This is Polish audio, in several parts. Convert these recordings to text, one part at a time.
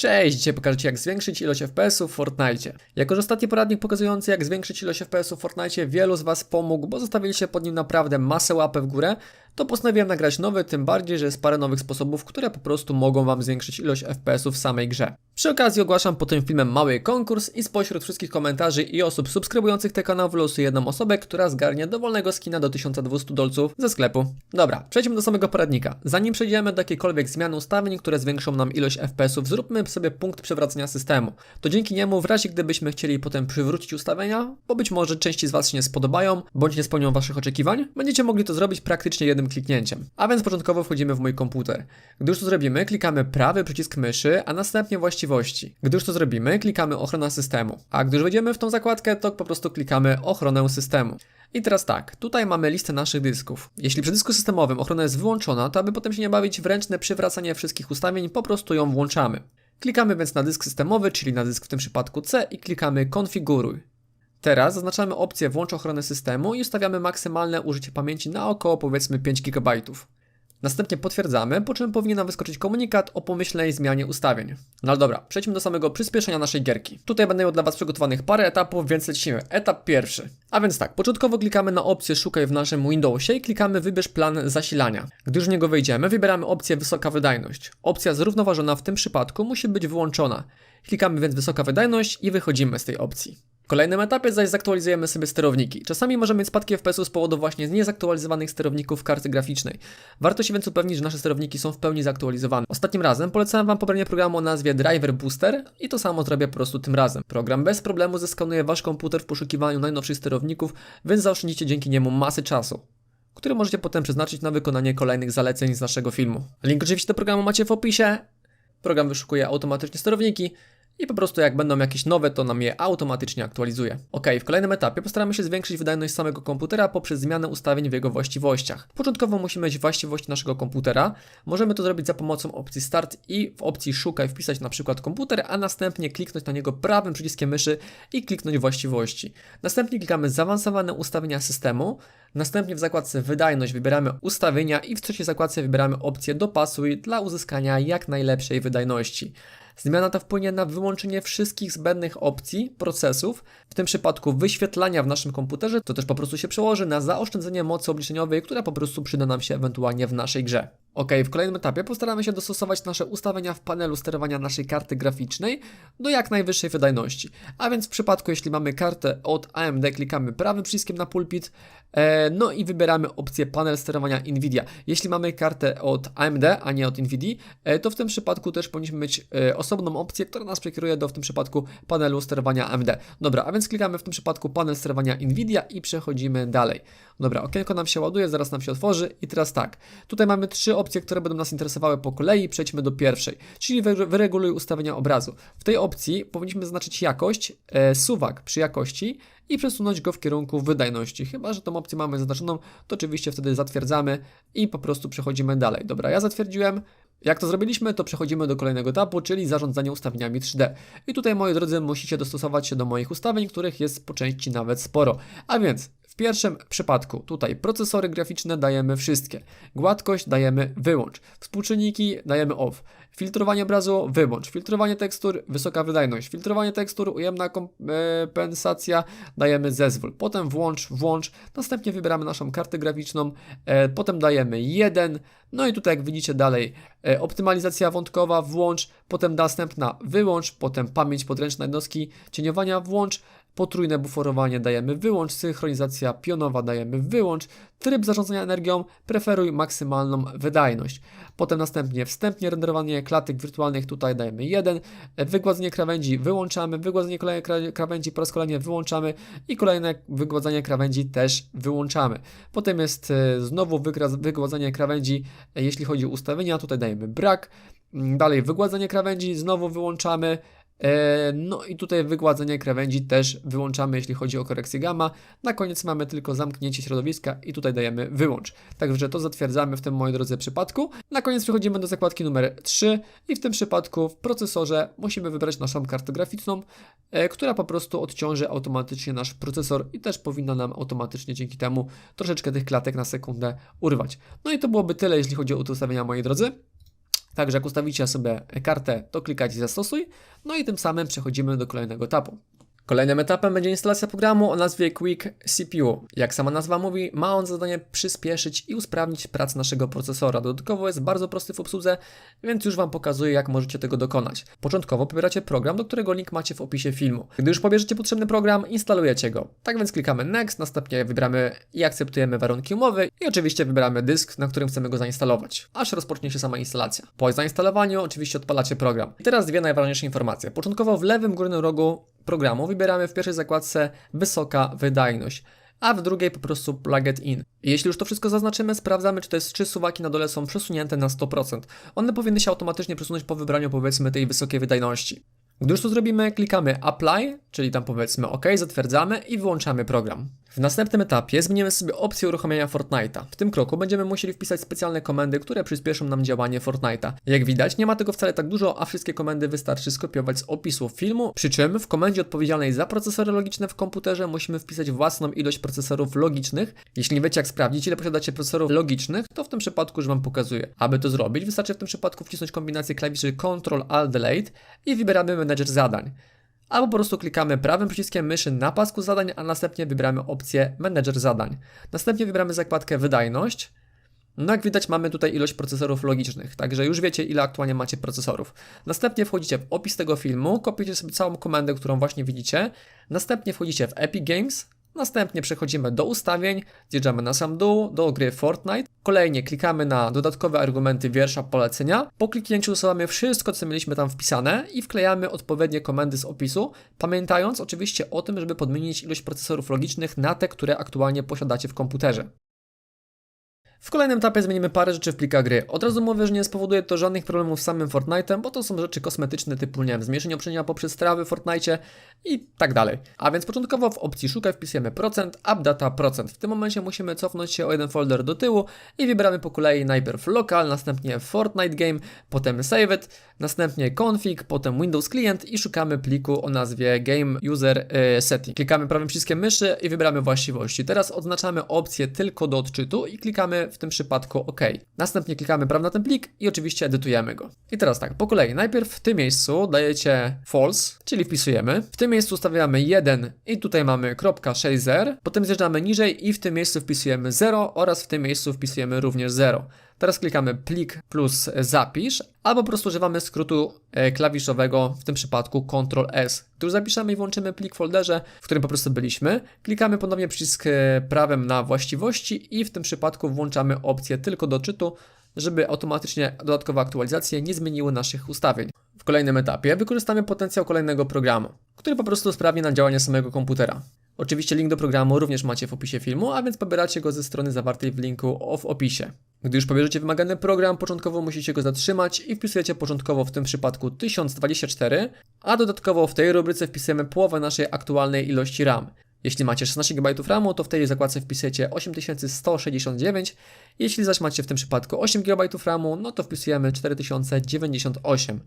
Cześć, dzisiaj pokażę Ci jak zwiększyć ilość FPS-ów w Fortnite. Jako, że ostatni poradnik pokazujący jak zwiększyć ilość FPS-ów w Fortnite wielu z Was pomógł, bo zostawiliście pod nim naprawdę masę łapę w górę, to postanowiłem nagrać nowy, tym bardziej, że jest parę nowych sposobów, które po prostu mogą Wam zwiększyć ilość FPS-ów w samej grze. Przy okazji ogłaszam pod tym filmem mały konkurs i spośród wszystkich komentarzy i osób subskrybujących ten kanał wylosuję jedną osobę, która zgarnie dowolnego skina do 1200 dolców ze sklepu. Dobra, przejdźmy do samego poradnika. Zanim przejdziemy do jakiejkolwiek zmiany ustawień, które zwiększą nam ilość FPS-ów, zróbmy sobie punkt przewracania systemu. To dzięki niemu, w razie gdybyśmy chcieli potem przywrócić ustawienia, bo być może części z Was się nie spodobają, bądź nie spełnią Waszych oczekiwań, będziecie mogli to zrobić praktycznie jednym kliknięciem. A więc początkowo wchodzimy w mój komputer. Gdy już to zrobimy, klikamy prawy przycisk myszy, a następnie właściwości. Gdy już to zrobimy, klikamy ochrona systemu. A gdy już wejdziemy w tą zakładkę, to po prostu klikamy ochronę systemu. I teraz tak, tutaj mamy listę naszych dysków. Jeśli przy dysku systemowym ochrona jest wyłączona, to aby potem się nie bawić w ręczne przywracanie wszystkich ustawień, po prostu ją włączamy. Klikamy więc na dysk systemowy, czyli na dysk w tym przypadku C i klikamy konfiguruj. Teraz zaznaczamy opcję włącz ochronę systemu i ustawiamy maksymalne użycie pamięci na około powiedzmy 5 GB. Następnie potwierdzamy, po czym powinien nam wyskoczyć komunikat o pomyślnej zmianie ustawień. No ale dobra, przejdźmy do samego przyspieszenia naszej gierki. Tutaj będę miał dla Was przygotowanych parę etapów, więc lecimy. Etap pierwszy. A więc tak, początkowo klikamy na opcję szukaj w naszym Windowsie i klikamy wybierz plan zasilania. Gdy już w niego wejdziemy, wybieramy opcję wysoka wydajność. Opcja zrównoważona w tym przypadku musi być wyłączona. Klikamy więc wysoka wydajność i wychodzimy z tej opcji. Kolejnym etapie zaś zaktualizujemy sobie sterowniki. Czasami możemy mieć spadki FPS-u z powodu właśnie niezaktualizowanych sterowników karty graficznej. Warto się więc upewnić, że nasze sterowniki są w pełni zaktualizowane. Ostatnim razem polecałem Wam pobranie programu o nazwie Driver Booster i to samo zrobię po prostu tym razem. Program bez problemu zeskanuje Wasz komputer w poszukiwaniu najnowszych sterowników, więc zaoszczędzicie dzięki niemu masy czasu który możecie potem przeznaczyć na wykonanie kolejnych zaleceń z naszego filmu. Link oczywiście do programu macie w opisie. Program wyszukuje automatycznie sterowniki i po prostu jak będą jakieś nowe, to nam je automatycznie aktualizuje. Ok, w kolejnym etapie postaramy się zwiększyć wydajność samego komputera poprzez zmianę ustawień w jego właściwościach. Początkowo musimy mieć właściwości naszego komputera. Możemy to zrobić za pomocą opcji Start i w opcji Szukaj wpisać na przykład komputer, a następnie kliknąć na niego prawym przyciskiem myszy i kliknąć właściwości. Następnie klikamy zaawansowane ustawienia systemu. Następnie w zakładce Wydajność wybieramy ustawienia i w trzeciej zakładce wybieramy opcję Dopasuj dla uzyskania jak najlepszej wydajności. Zmiana ta wpłynie na wyłączenie wszystkich zbędnych opcji, procesów, w tym przypadku wyświetlania w naszym komputerze, to też po prostu się przełoży na zaoszczędzenie mocy obliczeniowej, która po prostu przyda nam się ewentualnie w naszej grze. Ok, w kolejnym etapie postaramy się dostosować nasze ustawienia w panelu sterowania naszej karty graficznej do jak najwyższej wydajności. A więc w przypadku, jeśli mamy kartę od AMD, klikamy prawym przyciskiem na pulpit, no i wybieramy opcję panel sterowania NVIDIA. Jeśli mamy kartę od AMD, a nie od NVIDII, e, to w tym przypadku też powinniśmy mieć e, osobną opcję, która nas przekieruje do w tym przypadku panelu sterowania AMD. Dobra, a więc klikamy w tym przypadku panel sterowania NVIDIA i przechodzimy dalej. Dobra, okienko nam się ładuje, zaraz nam się otworzy i teraz tak. Tutaj mamy trzy opcje, które będą nas interesowały po kolei. Przejdźmy do pierwszej, czyli wy- wyreguluj ustawienia obrazu. W tej opcji powinniśmy zaznaczyć jakość, e, suwak przy jakości i przesunąć go w kierunku wydajności. Chyba, że tą opcję mamy zaznaczoną, to oczywiście wtedy zatwierdzamy i po prostu przechodzimy dalej. Dobra, ja zatwierdziłem. Jak to zrobiliśmy, to przechodzimy do kolejnego etapu, czyli zarządzanie ustawieniami 3D. I tutaj, moi drodzy, musicie dostosować się do moich ustawień, których jest po części nawet sporo. A więc w pierwszym przypadku tutaj procesory graficzne dajemy wszystkie. Gładkość dajemy wyłącz. Współczynniki dajemy off. Filtrowanie obrazu wyłącz. Filtrowanie tekstur wysoka wydajność. Filtrowanie tekstur ujemna kompensacja dajemy zezwól. Potem włącz, włącz. Następnie wybieramy naszą kartę graficzną. E, potem dajemy 1. No i tutaj jak widzicie dalej e, optymalizacja wątkowa włącz. Potem następna wyłącz. Potem pamięć podręczna jednostki cieniowania włącz. Potrójne buforowanie dajemy wyłącz, synchronizacja pionowa dajemy wyłącz, tryb zarządzania energią preferuj maksymalną wydajność. Potem następnie wstępnie renderowanie klatek wirtualnych tutaj dajemy 1, wygładzenie krawędzi wyłączamy, wygładzenie kolejnej kra- krawędzi po raz kolejny wyłączamy i kolejne wygładzenie krawędzi też wyłączamy. Potem jest e, znowu wygładzenie krawędzi, e, jeśli chodzi o ustawienia, tutaj dajemy brak. Mm, Dalej wygładzenie krawędzi, znowu wyłączamy. E, No i tutaj wygładzenie krawędzi też wyłączamy, jeśli chodzi o korekcję gamma. Na koniec mamy tylko zamknięcie środowiska i tutaj dajemy wyłącz. Także to zatwierdzamy w tym, moi drodzy, przypadku. Na koniec przechodzimy do zakładki numer 3 i w tym przypadku w procesorze musimy wybrać naszą kartę graficzną, e, która po prostu odciąży automatycznie nasz procesor i też powinna nam automatycznie dzięki temu troszeczkę tych klatek na sekundę urwać. No i to byłoby tyle, jeśli chodzi o ustawienia, moi drodzy. Także jak ustawicie sobie kartę, to klikacie zastosuj, no i tym samym przechodzimy do kolejnego etapu. Kolejnym etapem będzie instalacja programu o nazwie Quick CPU. Jak sama nazwa mówi, ma on za zadanie przyspieszyć i usprawnić pracę naszego procesora. Dodatkowo jest bardzo prosty w obsłudze, więc już Wam pokazuję, jak możecie tego dokonać. Początkowo pobieracie program, do którego link macie w opisie filmu. Gdy już pobierzecie potrzebny program, instalujecie go. Tak więc klikamy Next, następnie wybieramy i akceptujemy warunki umowy i oczywiście wybieramy dysk, na którym chcemy go zainstalować, aż rozpocznie się sama instalacja. Po zainstalowaniu oczywiście odpalacie program. I teraz dwie najważniejsze informacje. Początkowo w lewym górnym rogu programu wybieramy w pierwszej zakładce wysoka wydajność, a w drugiej po prostu plug in. Jeśli już to wszystko zaznaczymy, sprawdzamy, czy te trzy suwaki na dole są przesunięte na 100%. One powinny się automatycznie przesunąć po wybraniu powiedzmy tej wysokiej wydajności. Gdy już to zrobimy, klikamy Apply, czyli tam powiedzmy OK, zatwierdzamy i wyłączamy program. W następnym etapie zmienimy sobie opcję uruchomienia Fortnite'a. W tym kroku będziemy musieli wpisać specjalne komendy, które przyspieszą nam działanie Fortnite'a. Jak widać, nie ma tego wcale tak dużo, a wszystkie komendy wystarczy skopiować z opisu filmu, przy czym w komendzie odpowiedzialnej za procesory logiczne w komputerze musimy wpisać własną ilość procesorów logicznych. Jeśli wiecie jak sprawdzić, ile posiadacie procesorów logicznych, to w tym przypadku już Wam pokazuję. Aby to zrobić, wystarczy w tym przypadku wcisnąć kombinację klawiszy Ctrl Alt Delete i wybieramy menedżer zadań albo po prostu klikamy prawym przyciskiem myszy na pasku zadań, a następnie wybieramy opcję Manager zadań. Następnie wybieramy zakładkę Wydajność. No jak widać mamy tutaj ilość procesorów logicznych, także już wiecie ile aktualnie macie procesorów. Następnie wchodzicie w opis tego filmu, kopiujecie sobie całą komendę, którą właśnie widzicie. Następnie wchodzicie w Epic Games, Następnie przechodzimy do ustawień, zjeżdżamy na sam dół, do gry Fortnite. Kolejnie klikamy na dodatkowe argumenty wiersza polecenia. Po kliknięciu usuwamy wszystko, co mieliśmy tam wpisane i wklejamy odpowiednie komendy z opisu, pamiętając oczywiście o tym, żeby podmienić ilość procesorów logicznych na te, które aktualnie posiadacie w komputerze. W kolejnym etapie zmienimy parę rzeczy w plikach gry. Od razu mówię, że nie spowoduje to żadnych problemów z samym Fortnite'em, bo to są rzeczy kosmetyczne typu, nie wiem, zmniejszenie obciążenia poprzez trawy w Fortnite i tak dalej. A więc początkowo w opcji szukaj wpisujemy procent, updata procent. W tym momencie musimy cofnąć się o jeden folder do tyłu i wybieramy po kolei najpierw local, następnie Fortnite game, potem save it, następnie config, potem Windows Client i szukamy pliku o nazwie game user y, setting. Klikamy prawym przyciskiem myszy i wybieramy właściwości. Teraz odznaczamy opcję tylko do odczytu i klikamy w tym przypadku OK. Następnie klikamy prawo na ten plik i oczywiście edytujemy go. I teraz tak, po kolei. Najpierw w tym miejscu dajecie false, czyli wpisujemy. W tym miejscu ustawiamy 1 i tutaj mamy .60. Potem zjeżdżamy niżej i w tym miejscu wpisujemy 0 oraz w tym miejscu wpisujemy również 0. Teraz klikamy plik plus zapisz, albo po prostu używamy skrótu e, klawiszowego, w tym przypadku Ctrl S, który zapiszemy i włączymy plik w folderze, w którym po prostu byliśmy. Klikamy ponownie przycisk e, prawym na właściwości i w tym przypadku włączamy opcję tylko do czytu, żeby automatycznie dodatkowe aktualizacje nie zmieniły naszych ustawień. W kolejnym etapie wykorzystamy potencjał kolejnego programu, który po prostu sprawni nam działanie samego komputera. Oczywiście link do programu również macie w opisie filmu, a więc pobieracie go ze strony zawartej w linku w opisie. Gdy już pobierzecie wymagany program, początkowo musicie go zatrzymać i wpisujecie początkowo w tym przypadku 1024, a dodatkowo w tej rubryce wpisujemy połowę naszej aktualnej ilości RAM. Jeśli macie 16 GB RAMu, to w tej zakładce wpisujecie 8169. Jeśli zaś macie w tym przypadku 8 GB RAMu, no to wpisujemy 4098.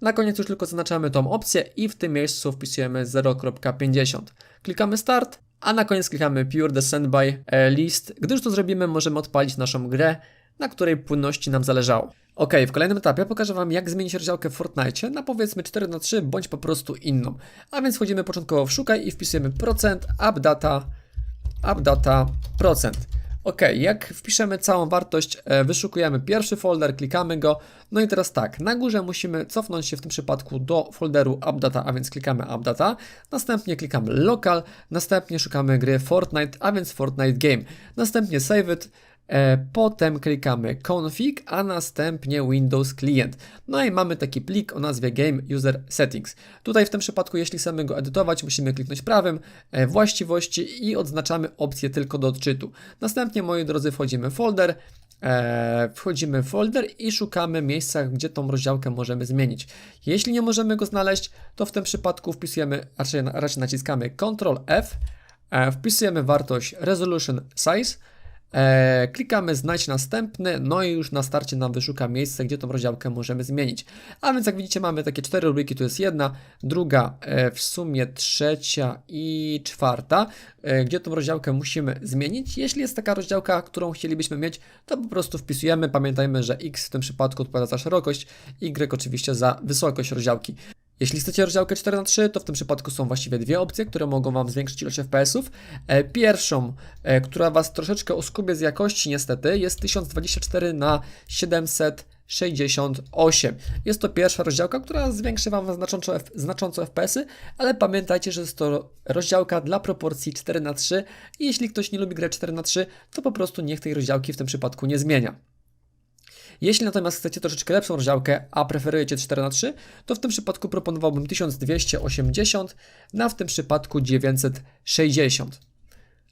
Na koniec już tylko zaznaczamy tą opcję i w tym miejscu wpisujemy 0.50. Klikamy Start, a na koniec klikamy Pure the Standby List. Gdy już to zrobimy, możemy odpalić naszą grę, na której płynności nam zależało. Ok, w kolejnym etapie pokażę Wam, jak zmienić rozdziałkę w Fortnite na powiedzmy 4 na 3 bądź po prostu inną. A więc wchodzimy początkowo w szukaj i wpisujemy procent, updata, updata, procent. Ok, jak wpiszemy całą wartość, e, wyszukujemy pierwszy folder, klikamy go. No i teraz tak, na górze musimy cofnąć się w tym przypadku do folderu UpData, a więc klikamy UpData. Następnie klikamy Local, następnie szukamy gry Fortnite, a więc Fortnite Game. Następnie Save it, potem klikamy config, a następnie Windows Client. No i mamy taki plik o nazwie Game User Settings. Tutaj w tym przypadku, jeśli chcemy go edytować, musimy kliknąć prawym, e, właściwości i odznaczamy opcję tylko do odczytu. Następnie, moi drodzy, wchodzimy w folder, e, wchodzimy w folder i szukamy miejsca, gdzie tą rozdziałkę możemy zmienić. Jeśli nie możemy go znaleźć, to w tym przypadku wpisujemy, raczej, raczej naciskamy Ctrl F, wpisujemy wartość Resolution Size, E, klikamy znajdź następny, no i już na starcie nam wyszuka miejsce, gdzie tą rozdziałkę możemy zmienić. A więc jak widzicie mamy takie cztery rubryki, tu jest jedna, druga, e, w sumie trzecia i czwarta, e, gdzie tą rozdziałkę musimy zmienić. Jeśli jest taka rozdziałka, którą chcielibyśmy mieć, to po prostu wpisujemy, pamiętajmy, że x w tym przypadku odpowiada za szerokość, y oczywiście za wysokość rozdziałki. Jeśli chcecie rozdziałkę 4 na 3 to w tym przypadku są właściwie dwie opcje, które mogą Wam zwiększyć ilość FPS-ów. E, Pierwszą, e, która Was troszeczkę oskubie z jakości niestety, jest 1024 na 768. Jest to pierwsza rozdziałka, która zwiększy Wam znacząco, znacząco FPS-y, ale pamiętajcie, że jest to rozdziałka dla proporcji 4 na 3 i jeśli ktoś nie lubi grać 4 na 3 to po prostu niech tej rozdziałki w tym przypadku nie zmienia. Jeśli natomiast chcecie troszeczkę lepszą rozdziałkę, a preferujecie 4 na 3 to w tym przypadku proponowałbym 1280 na w tym przypadku 960.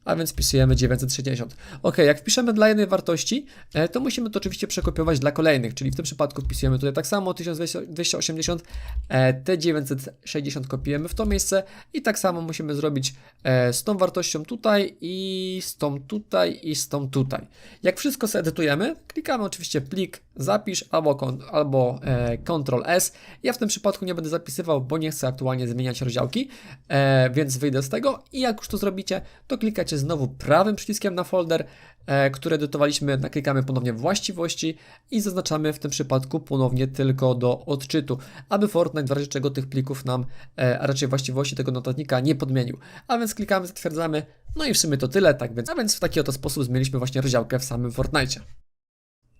A więc wpisujemy 960. Ok, jak wpiszemy dla jednej wartości, e, to musimy to oczywiście przekopiować dla kolejnych, czyli w tym przypadku wpisujemy tutaj tak samo 1280, e, te 960 kopiujemy w to miejsce i tak samo musimy zrobić e, z tą wartością tutaj i z tą tutaj i z tą tutaj. Jak wszystko zedytujemy, klikamy oczywiście plik, zapisz albo, albo e, Ctrl S. Ja w tym przypadku nie będę zapisywał, bo nie chcę aktualnie zmieniać rozdziałki, e, więc wyjdę z tego i jak już to zrobicie, to klikacie znowu prawym przyciskiem na folder, e, który edytowaliśmy, naklikamy ponownie właściwości i zaznaczamy w tym przypadku ponownie tylko do odczytu, aby Fortnite w razie czego tych plików nam, e, a raczej właściwości tego notatnika nie podmienił. A więc klikamy, zatwierdzamy, no i w sumie to tyle, tak więc, a więc w taki oto sposób zmieniliśmy właśnie rozdziałkę w samym Fortnite.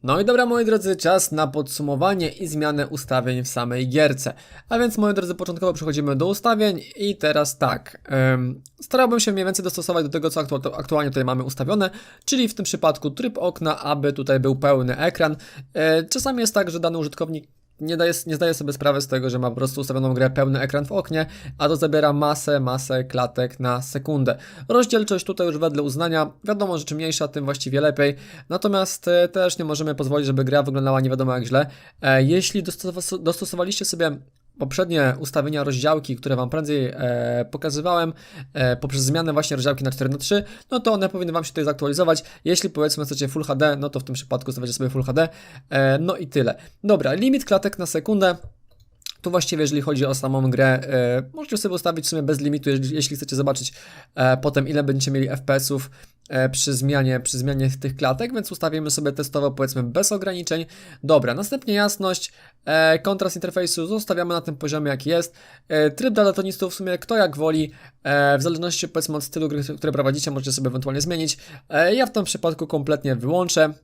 No i dobra, moi drodzy, czas na podsumowanie i zmianę ustawień w samej gierce. A więc, moi drodzy, początkowo przechodzimy do ustawień i teraz tak. Um, starałbym się mniej więcej dostosować do tego, co aktu aktualnie tutaj mamy ustawione, czyli w tym przypadku tryb okna, aby tutaj był pełny ekran. E, czasami jest tak, że dany użytkownik nie, daje, nie zdaje sobie sprawy z tego, że ma po prostu ustawioną grę pełny ekran w oknie, a to zabiera masę, masę klatek na sekundę. Rozdzielczość tutaj już wedle uznania, wiadomo, że czym mniejsza, tym właściwie lepiej, natomiast e, też nie możemy pozwolić, żeby gra wyglądała nie wiadomo jak źle. E, jeśli dostosowa- dostosowaliście sobie poprzednie ustawienia rozdziałki, które Wam prędzej e, pokazywałem, e, poprzez zmianę właśnie rozdziałki na 4 na 3 no to one powinny Wam się tutaj zaktualizować. Jeśli powiedzmy chcecie Full HD, no to w tym przypadku ustawiacie sobie Full HD. E, no i tyle. Dobra, limit klatek na sekundę. Tu właściwie, jeżeli chodzi o samą grę, e, możecie sobie ustawić w sumie bez limitu, jeśli, jeśli chcecie zobaczyć e, potem, ile będziecie mieli FPS-ów przy zmianie, przy zmianie tych klatek, więc ustawimy sobie testowo, powiedzmy, bez ograniczeń. Dobra, następnie jasność, e, kontrast interfejsu zostawiamy na tym poziomie, jaki jest. E, tryb dla daltonistów, w sumie kto jak woli, e, w zależności, powiedzmy, od stylu gry, które prowadzicie, możecie sobie ewentualnie zmienić. E, ja w tym przypadku kompletnie wyłączę.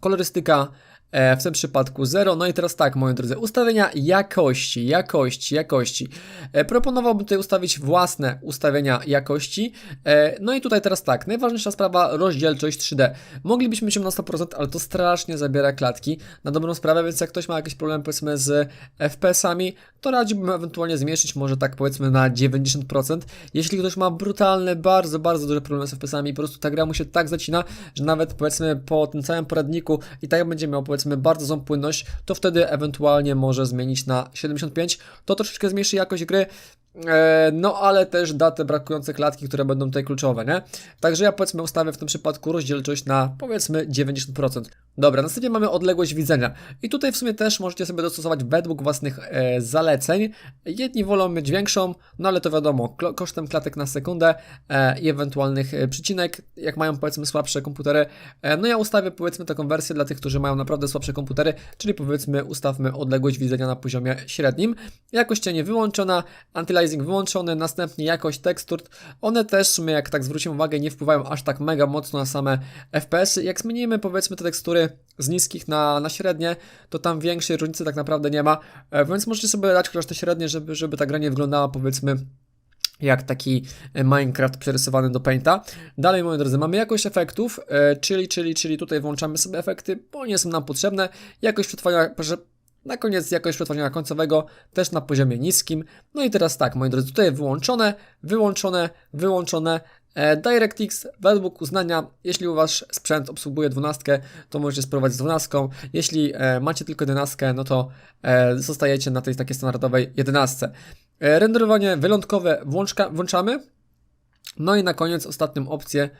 Kolorystyka e, w tym przypadku 0. No i teraz tak, moi drodzy, ustawienia jakości, jakości, jakości. E, proponowałbym tutaj ustawić własne ustawienia jakości. E, no i tutaj teraz tak, najważniejsza sprawa, rozdzielczość 3D. Moglibyśmy się na 100%, ale to strasznie zabiera klatki na dobrą sprawę, więc jak ktoś ma jakiś problem powiedzmy z FPS-ami, to radziłbym ewentualnie zmniejszyć może tak powiedzmy na 90%. Jeśli ktoś ma brutalne, bardzo, bardzo duże problemy z FPS-ami, po prostu ta gra mu się tak zacina, że nawet powiedzmy po tym całym poradniku i tak będzie miał powiedzmy bardzo złą płynność, to wtedy ewentualnie może zmienić na 75. To troszeczkę zmniejszy jakość gry. E, No, ale też da te brakujące klatki, które będą tutaj kluczowe, nie? Także ja powiedzmy ustawię w tym przypadku rozdzielczość na powiedzmy 90%. Dobra, następnie mamy odległość widzenia. I tutaj w sumie też możecie sobie dostosować według własnych e, zaleceń. Jedni wolą mieć większą, no ale to wiadomo, kosztem klatek na sekundę e, i ewentualnych e, przycinek, jak mają powiedzmy słabsze komputery. E, no ja ustawię powiedzmy taką wersję dla tych, którzy mają naprawdę słabsze komputery, czyli powiedzmy ustawmy odległość widzenia na poziomie średnim. Jakość cienie wyłączona, anti-aliasing wyłączony, następnie jakość tekstur. One też sumie, jak tak zwrócimy uwagę, nie wpływają aż tak mega mocno na same FPS-y. Jak zmienimy powiedzmy te tekstury z niskich na, na średnie, to tam większej różnicy tak naprawdę nie ma, e, więc możecie sobie dać chociaż te średnie, żeby, żeby ta gra nie wyglądała powiedzmy jak taki e, Minecraft przerysowany do Painta. Dalej, moi drodzy, mamy jakość efektów, e, czyli, czyli, czyli tutaj włączamy sobie efekty, bo nie są nam potrzebne. Jakość przetwarzania, na koniec jakość przetwarzania końcowego też na poziomie niskim. No i teraz tak, moi drodzy, tutaj wyłączone, wyłączone, wyłączone. E, DirectX według uznania, jeśli u Was sprzęt obsługuje 12, to możecie spróbować z 12. Jeśli e, macie tylko 11, no to e, zostajecie na tej takiej standardowej 11. E, Renderowanie wylądkowe włączka, włączamy. No i na koniec ostatnią opcję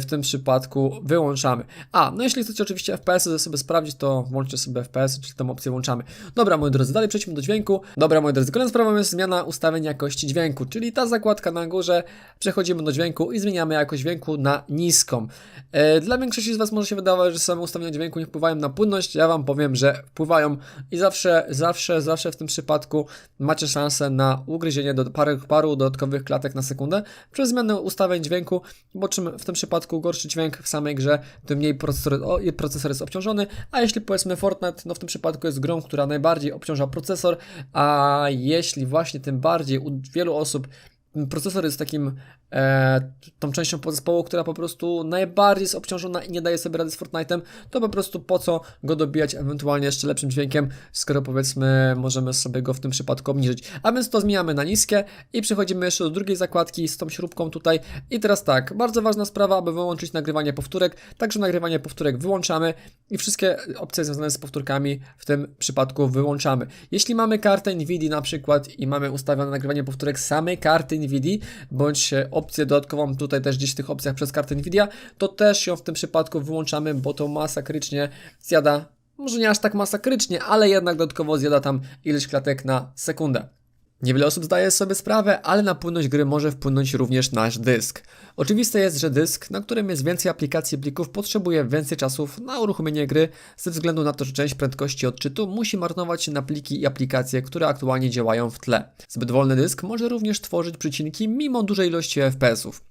w tym przypadku wyłączamy. A, no jeśli chcecie oczywiście FPS-y sobie sprawdzić, to włączcie sobie FPS, czyli tę opcję włączamy. Dobra, moi drodzy, dalej przejdźmy do dźwięku. Dobra, moi drodzy, kolejną sprawą jest zmiana ustawień jakości dźwięku, czyli ta zakładka na górze, przechodzimy do dźwięku i zmieniamy jakość dźwięku na niską. E, Dla większości z Was może się wydawać, że same ustawienia dźwięku nie wpływają na płynność, ja Wam powiem, że wpływają i zawsze, zawsze, zawsze w tym przypadku macie szansę na ugryzienie do paru, paru dodatkowych klatek na sekundę przez zmianę ustawień dźwięku, bo czym w tym przypadku gorszy dźwięk w samej grze, tym mniej procesor, o, procesor jest obciążony, a jeśli powiedzmy Fortnite, no w tym przypadku jest grą, która najbardziej obciąża procesor, a jeśli właśnie tym bardziej u wielu osób procesor jest takim e, tą częścią podzespołu, która po prostu najbardziej jest obciążona i nie daje sobie rady z Fortnite'em, to po prostu po co go dobijać ewentualnie jeszcze lepszym dźwiękiem, skoro powiedzmy możemy sobie go w tym przypadku obniżyć. A więc to zmieniamy na niskie i przechodzimy jeszcze do drugiej zakładki z tą śrubką tutaj. I teraz tak, bardzo ważna sprawa, aby wyłączyć nagrywanie powtórek, także nagrywanie powtórek wyłączamy i wszystkie opcje związane z powtórkami w tym przypadku wyłączamy. Jeśli mamy kartę NVIDIA na przykład i mamy ustawione nagrywanie powtórek samej karty NVIDIA, bądź opcję dodatkową tutaj też gdzieś w tych opcjach przez kartę NVIDIA, to też ją w tym przypadku wyłączamy, bo to masakrycznie zjada, może nie aż tak masakrycznie, ale jednak dodatkowo zjada tam ilość klatek na sekundę. Niewiele osób zdaje sobie sprawę, ale na płynność gry może wpłynąć również nasz dysk. Oczywiste jest, że dysk, na którym jest więcej aplikacji i plików, potrzebuje więcej czasów na uruchomienie gry, ze względu na to, że część prędkości odczytu musi marnować się na pliki i aplikacje, które aktualnie działają w tle. Zbyt wolny dysk może również tworzyć przycinki mimo dużej ilości FPS-ów.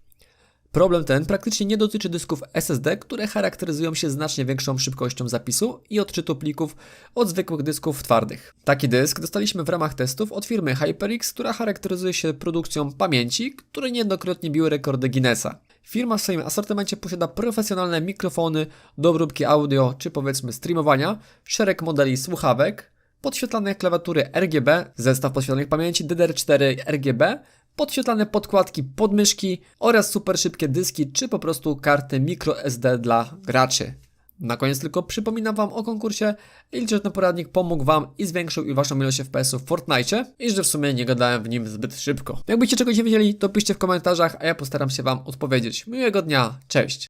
Problem ten praktycznie nie dotyczy dysków SSD, które charakteryzują się znacznie większą szybkością zapisu i odczytu plików od zwykłych dysków twardych. Taki dysk dostaliśmy w ramach testów od firmy HyperX, która charakteryzuje się produkcją pamięci, które niejednokrotnie biły rekordy Guinnessa. Firma w swoim asortymencie posiada profesjonalne mikrofony do obróbki audio czy powiedzmy streamowania, szereg modeli słuchawek, podświetlane klawiatury RGB, zestaw podświetlanych pamięci DDR4 RGB, podświetlane podkładki podmyszki oraz super szybkie dyski czy po prostu karty microSD dla graczy. Na koniec tylko przypominam Wam o konkursie i liczę, że ten poradnik pomógł Wam i zwiększył i Waszą ilość FPS-ów w Fortnite i że w sumie nie gadałem w nim zbyt szybko. Jakbyście czegoś nie wiedzieli, to piszcie w komentarzach, a ja postaram się Wam odpowiedzieć. Miłego dnia, cześć!